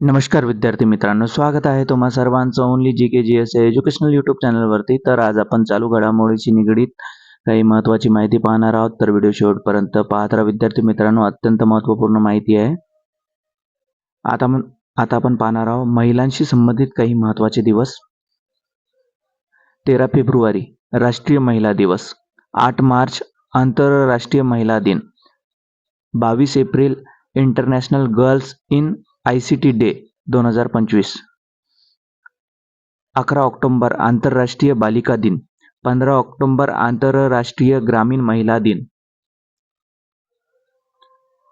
नमस्कार विद्यार्थी मित्रांनो स्वागत आहे तुम्हा सर्वांचं only G K G S educational YouTube चॅनलवरती तर आज आपण चालू घडामोडीशी निगडीत काही महत्त्वाची माहिती पाहणार आहोत. तर व्हिडिओ शेवटपर्यंत पाहत राहा विद्यार्थी मित्रांनो अत्यंत महत्त्वपूर्ण माहिती आहे. आता आता आपण पाहणार आहोत महिलांशी संबंधित काही महत्त्वाचे दिवस. तेरा फेब्रुवारी राष्ट्रीय महिला दिवस. आठ मार्च आंतरराष्ट्रीय महिला दिन. बावीस April international girls in I C T day दोन हजार पंचवीस. अकरा ऑक्टोंबर आंतरराष्ट्रीय बालिका दिन. पंधरा ऑक्टोंबर आंतरराष्ट्रीय ग्रामीण महिला दिन.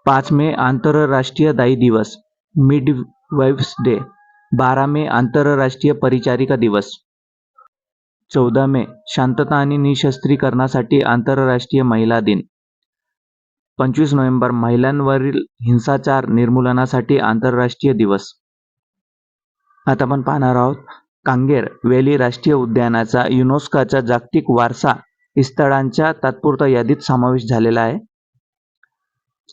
पाच मे आंतरराष्ट्रीय दाई दिवस. Midwives day. बारा मे आंतरराष्ट्रीय परिचारिका दिवस. चौदा मे शांतता आणि निशस्त्रीकरणासाठी आंतरराष्ट्रीय महिला दिन. पंचवीस नोव्हेंबर महिलांवरील हिंसाचार निर्मूलनासाठी आंतरराष्ट्रीय दिवस. आता आपण पाहणार आहोत कांगेर वेली राष्ट्रीय उद्यानाचा युनेस्कोच्या जागतिक वारसा स्थळांच्या तात्पुरत्या यादीत समावेश झालेला आहे.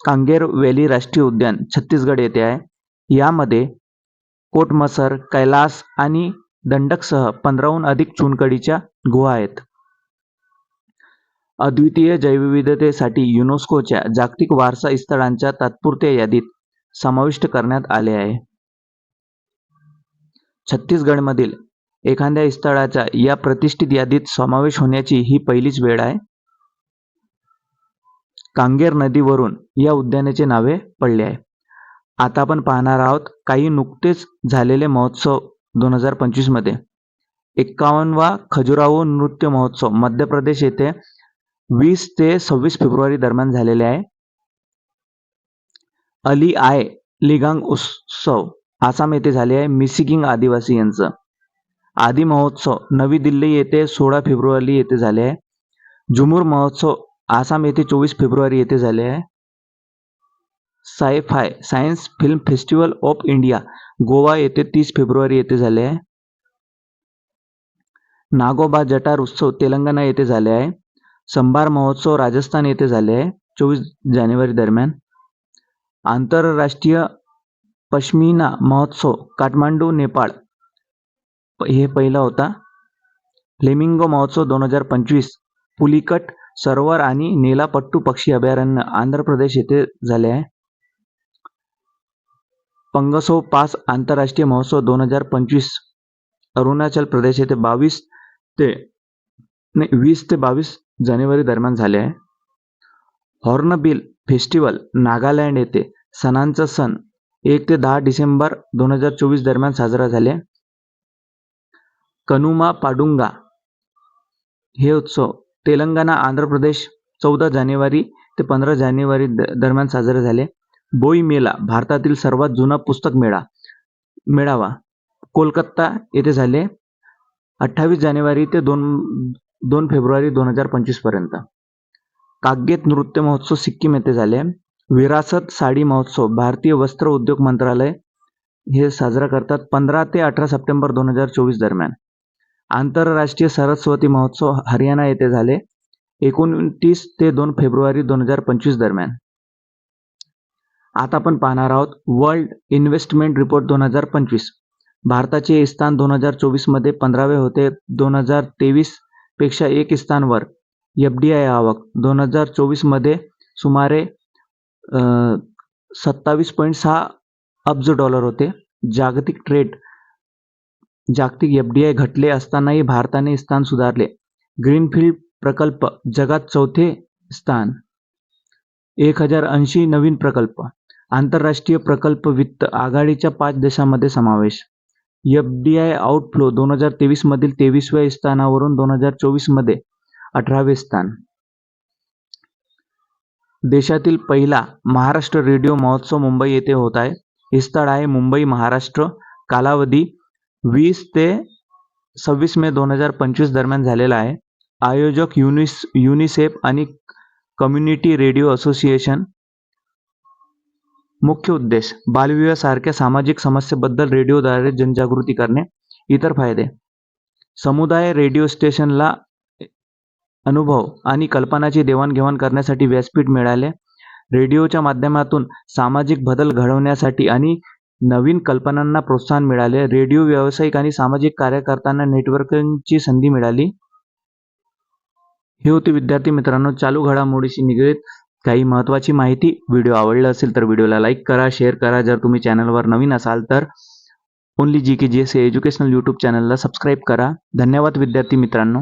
कांगेर वेली राष्ट्रीय उद्यान छत्तीसगड येथे आहे. यामध्ये कोटमसर कैलास आणि दंडकसह पंधराहून अधिक चुनकडीच्या गुहा आहेत. अद्वितीय जैवविविधतेसाठी युनेस्कोच्या जागतिक वारसा स्थळांच्या तात्पुरत्या यादीत समाविष्ट करण्यात आले आहे. छत्तीसगडमधील एखाद्या स्थळाचा या प्रतिष्ठित यादीत समावेश होण्याची ही पहिलीच वेळ आहे. कांगेर नदीवरून या उद्यानाचे नावे पडले आहे. आता आपण पाहणार आहोत काही नुकतेच झालेले महोत्सव दोन हजार पंचवीसमध्ये एक्कावन्नवा खजुराहो नृत्य महोत्सव मध्य प्रदेश येथे वीस ते सव्वीस फेब्रुवारी दरम्यान झालेले आहे. अली आय लिगांग उत्सव आसाम येथे झाले आहे. मिसिगिंग आदिवासी यांचं. आदि महोत्सव नवी दिल्ली येथे सोळा फेब्रुवारी येथे झाले आहे. झुमूर महोत्सव आसाम येथे चोवीस फेब्रुवारी येथे झाले आहे. Sci fi science film festival of India Goa येथे तीस फेब्रुवारी येथे झाले आहे. नागोबा जटार उत्सव तेलंगणा येथे झाले आहे. संभार महोत्सव राजस्थान येथे झाले आहे चोवीस जानेवारी दरम्यान. आंतरराष्ट्रीय पश्मिना महोत्सव काठमांडू नेपाळ. हे पहिला होता. फ्लेमिंगो महोत्सव दोन हजार पंचवीस पुलिकट सरोवर आणि नेलापट्टू पक्षी अभयारण्य आंध्र प्रदेश येथे झाले आहे. पंगसो पास आंतरराष्ट्रीय महोत्सव दोन हजार पंचवीस अरुणाचल प्रदेश येथे बावीस ते नाही वीस ते बावीस जानेवारी दरम्यान झाले आहे. हॉर्नबिल फेस्टिवल नागालँड येथे सणांचा सण एक ते दहा डिसेंबर दोन हजार चोवीस दरम्यान साजरा झाले. कनुमा पाडुंगा हे उत्सव तेलंगणा आंध्र प्रदेश चौदा जानेवारी ते पंधरा जानेवारी द- दरम्यान साजरे झाले. बोई मेला भारतातील सर्वात जुना पुस्तक मेळा मेळावा कोलकाता येथे झाले. अठ्ठावीस जानेवारी ते दोन दोन फेब्रुवारी दोन हजार पंचवीसपर्यंत. काग्येत नृत्य महोत्सव सिक्कीम येथे झाले. विरासत साडी महोत्सव भारतीय वस्त्र उद्योग मंत्रालय हे साजरा करतात पंधरा ते अठरा सप्टेंबर दोन हजार चोवीस दरम्यान. आंतरराष्ट्रीय सरस्वती महोत्सव हरियाणा येथे झाले. एकोणतीस ते दोन फेब्रुवारी दोन हजार पंचवीस दरम्यान. आता आपण पाहणार आहोत वर्ल्ड इन्व्हेस्टमेंट रिपोर्ट दोन हजार पंचवीस. भारताचे स्थान दोन हजार चोवीसमध्ये पंधरावे होते. दोन हजार तेवीस पेक्षा एक स्थानवर. एफ डी आय आवक दोन हजार चोवीसमध्ये सुमारे सत्तावीस पॉईंट सहा अब्ज डॉलर होते. जागतिक ट्रेड जागतिक एफ डी आय घटले असतानाही भारताने स्थान सुधारले. ग्रीनफील्ड प्रकल्प जगात चौथे स्थान. एक हजार ऐंशी नवीन प्रकल्प. आंतरराष्ट्रीय प्रकल्प वित्त आघाडीच्या पाच देशांमध्ये समावेश. एफ डी आय आउटफ्लो दोन हजार तेवीसमधील तेवीसव्या स्थानावरून दोन हजार चोवीसमध्ये अठरावे स्थान. देशातील पहिला महाराष्ट्र रेडिओ महोत्सव मुंबई येथे होत आहे. हे स्थळ आहे मुंबई महाराष्ट्र कालावधी वीस ते सव्वीस मे दोन हजार पंचवीस दरम्यान झालेला आहे. आयोजक युनिस युनिसेफ आणि कम्युनिटी रेडिओ असोसिएशन मुख्य उद्देश बालविवाह सारख्या सामाजिक समस्येबद्दल रेडिओद्वारे जनजागृती करणे इतर फायदे. समुदाय रेडिओ स्टेशनला अनुभव आणि कल्पनाची देवाणघेवाण करण्यासाठी व्यासपीठ मिळाले. रेडिओच्या माध्यमातून सामाजिक बदल घडवण्यासाठी आणि नवीन कल्पनांना प्रोत्साहन मिळाले. रेडिओ व्यावसायिक आणि सामाजिक कार्यकर्त्यांना नेटवर्किंगची संधी मिळाली. हे होती विद्यार्थी मित्रांनो चालू घडामोडीशी निगडीत काही महत्त्वाची माहिती व्हिडिओ आवडला असेल तर व्हिडिओला लाईक करा शेअर करा. जर तुम्ही चॅनलवर नवीन असाल तर only G K G S educational YouTube चॅनलला सबस्क्राईब करा. धन्यवाद विद्यार्थी मित्रांनो.